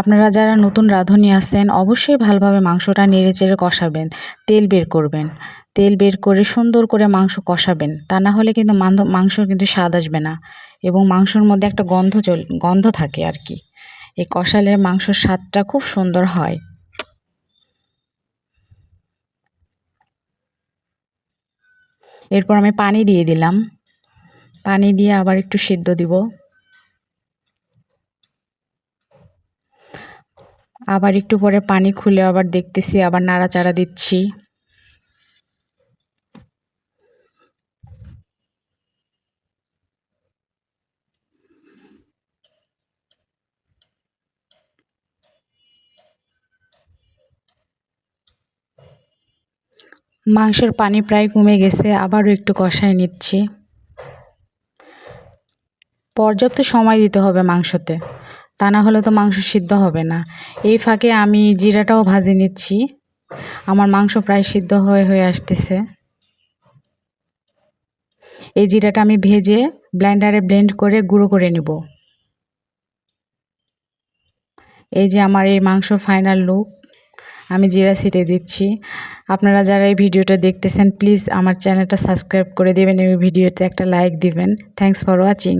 আপনারা যারা নতুন রাঁধুনি আছেন অবশ্যই ভালোভাবে মাংসটা নেড়ে চেড়ে কষাবেন। তেল বের করবেন। তেল বের করে সুন্দর করে মাংস কষাবেন। তা না হলে কিন্তু মাংস কিন্তু স্বাদ আসবে না। এবং মাংসর মধ্যে একটা গন্ধ চল, গন্ধ থাকে আর কি। এই কষালে মাংসর স্বাদটা খুব সুন্দর হয়। এরপর আমি পানি দিয়ে দিলাম। পানি দিয়ে আবার একটু সিদ্ধ দিব। আবার একটু পরে পানি খুলে আবার দেখতেছি, আবার নাড়াচাড়া দিচ্ছি। মাংসের পানি প্রায় কমে গেছে, আবারও একটু কষায় নিচ্ছি। পর্যাপ্ত সময় দিতে হবে মাংসতে। তা না হলে তো মাংস সিদ্ধ হবে না। এই ফাঁকে আমি জিরাটাও ভাজি নিচ্ছি। আমার মাংস প্রায় সিদ্ধ হয়ে হয়ে আসতেছে। এই জিরাটা আমি ভেজে ব্লেন্ডারে ব্লেন্ড করে গুঁড়ো করে নেব। এই যে আমার এই মাংস ফাইনাল লুক, আমি জিরা ছিটে দিচ্ছি। আপনারা যারা এই ভিডিওটা দেখতেছেন, প্লিজ আমার চ্যানেলটা সাবস্ক্রাইব করে দেবেন এবং ভিডিওতে একটা লাইক দিবেন। Thanks for watching.